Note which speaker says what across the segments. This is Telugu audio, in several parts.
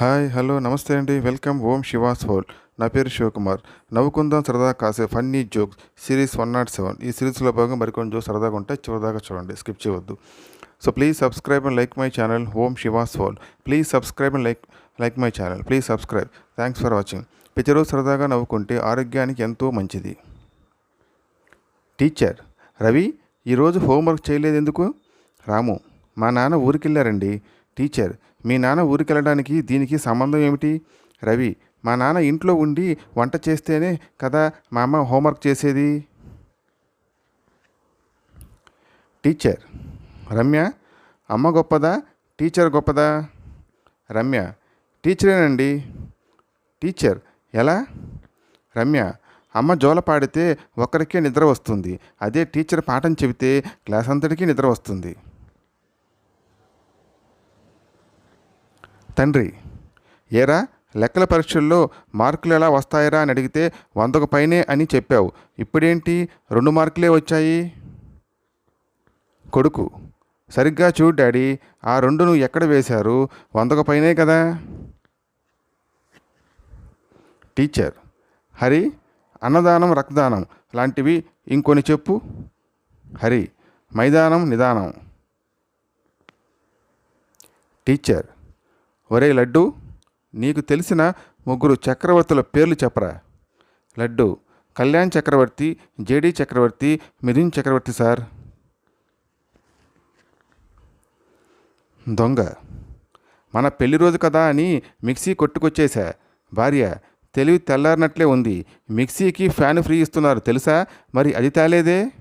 Speaker 1: హాయ్ హలో నమస్తే అండి. వెల్కమ్ ఓం శివాస్ హోల్ నా పేరు శివకుమార్. నవ్వుకుందాం సరదా కాసే funny jokes series one nought seven. ఈ సిరీస్లో భాగంగా మరికొన్ని జోక్స్ సరదాగా ఉంటాయి. చివరిదాకా చూడండి. స్కిప్ చేయవద్దు. So please subscribe and like my channel. Om Shivas whole please subscribe and like like my channel. Please subscribe. Thanks for watching. ప్రతిరోజు సరదాగా నవ్వుకుంటే ఆరోగ్యానికి ఎంతో మంచిది. టీచర్ రవి ఈరోజు హోంవర్క్ చేయలేదు ఎందుకు రాము మా నాన్న ఊరికెళ్ళారండి. టీచర్ మీ నాన్న ఊరికెళ్ళడానికి దీనికి సంబంధం ఏమిటి? రవి మా నాన్న ఇంట్లో ఉండి వంట చేస్తేనే కదా మా అమ్మ హోంవర్క్ చేసేది? టీచర్ రమ్య అమ్మ గొప్పదా? టీచర్ గొప్పదా? రమ్య టీచరేనండి. టీచర్ ఎలా? రమ్య అమ్మ జోల పాడితే ఒక్కరికే నిద్ర వస్తుంది. అదే టీచర్ పాఠం చెబితే క్లాస్ అంతటికీ నిద్ర వస్తుంది. తండ్రి ఏరా లెక్కల పరీక్షల్లో మార్కులు ఎలా వస్తాయరా అని అడిగితే వందకు పైనే అని చెప్పావు. ఇప్పుడేంటి? రెండు మార్కులే వచ్చాయి? కొడుకు సరిగ్గా చూడు డాడీ ఆ రెండును ఎక్కడ వేశారు? వందకు పైనే కదా? టీచర్ హరి అన్నదానం రక్తదానం లాంటివి ఇంకొని చెప్పు. హరి మైదానం నిదానం. టీచర్ ఒరే లడ్డు నీకు తెలిసిన ముగ్గురు చక్రవర్తుల పేర్లు చెప్పరా? Laddu Kalyan Chakravarthy JD Chakravarthy Mithun Chakravarthy sir. దొంగ మన పెళ్ళి రోజు కదా అని మిక్సీ కొట్టుకొచ్చేసా భార్య తెలివి తెల్లారినట్లే ఉంది. మిక్సీకి ఫ్యాన్ ఫ్రీ ఇస్తున్నారు తెలుసా? మరి అది తేలేదే?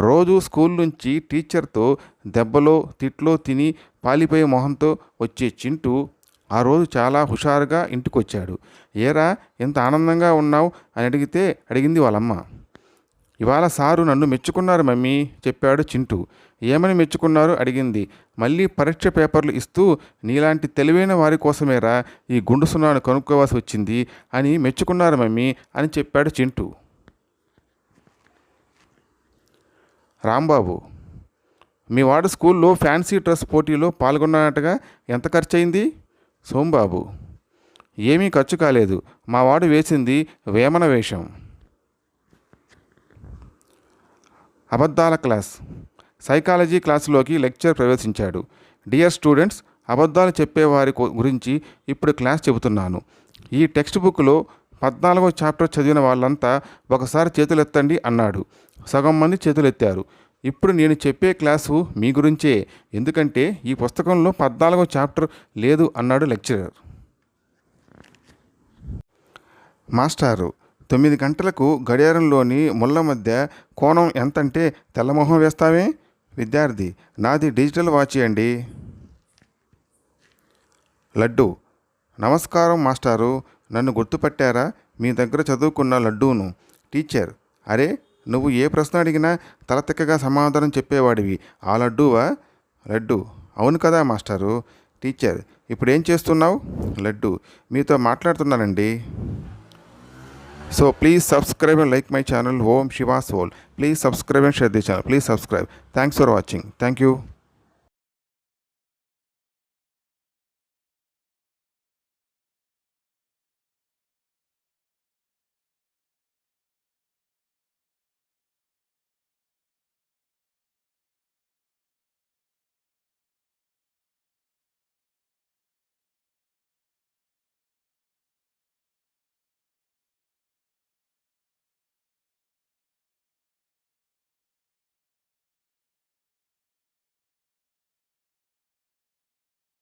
Speaker 1: రోజు స్కూల్ నుంచి టీచర్తో దెబ్బలో తిట్లో తిని పాలిపోయే మొహంతో వచ్చే చింటూ ఆ రోజు చాలా హుషారుగా ఇంటికొచ్చాడు. ఏరా ఎంత ఆనందంగా ఉన్నావు? అని అడిగితే అడిగింది వాళ్ళమ్మ. ఇవాళ సారు నన్ను మెచ్చుకున్నారు మమ్మీ చెప్పాడు చింటూ. ఏమని మెచ్చుకున్నారు? అడిగింది. మళ్ళీ పరీక్ష పేపర్లు ఇస్తూ నీలాంటి తెలివైన వారి కోసమేరా ఈ గుండు సున్నాను కనుక్కోవాల్సి వచ్చింది అని మెచ్చుకున్నారు మమ్మీ అని చెప్పాడు చింటూ. రాంబాబు మీ వాడు స్కూల్లో ఫ్యాన్సీ డ్రెస్ పోటీలో పాల్గొన్నట్టుగా ఎంత ఖర్చు అయింది సోంబాబు ఏమీ ఖర్చు కాలేదు. మా వాడు వేసింది వేమన వేషం. అబద్ధాల క్లాస్. సైకాలజీ క్లాసులోకి లెక్చర్ ప్రవేశించాడు. డియర్ స్టూడెంట్స్ అబద్ధాలు చెప్పేవారి గురించి ఇప్పుడు క్లాస్ చెబుతున్నాను. ఈ టెక్స్ట్ బుక్లో పద్నాలుగో చాప్టర్ చదివిన వాళ్ళంతా ఒకసారి చేతులెత్తండి అన్నాడు. సగం మంది చేతులెత్తారు. ఇప్పుడు నేను చెప్పే క్లాసు మీ గురించే. ఎందుకంటే ఈ పుస్తకంలో పద్నాలుగో చాప్టర్ లేదు అన్నాడు లెక్చరర్. మాస్టారు తొమ్మిది గంటలకు గడియారంలోని ముళ్ళ మధ్య కోణం ఎంతంటే తెల్లమొహం వేస్తావే? విద్యార్థి నాది డిజిటల్ వాచ్ అండి. లడ్డు నమస్కారం మాస్టారు. నన్ను గుర్తుపట్టారా? మీ దగ్గర చదువుకున్న లడ్డూను. టీచర్ అరే నువ్వు ఏ ప్రశ్న అడిగినా తలతిక్కగా సమాధానం చెప్పేవాడివి. ఆ లడ్డూవా? లడ్డు. అవును కదా మాస్టారు. టీచర్ ఇప్పుడు ఏం చేస్తున్నావు? లడ్డు. మీతో మాట్లాడుతున్నానండి. So please subscribe and like my channel. Om Shivas all please subscribe and share the channel. Please subscribe. Thanks for watching. Thank you.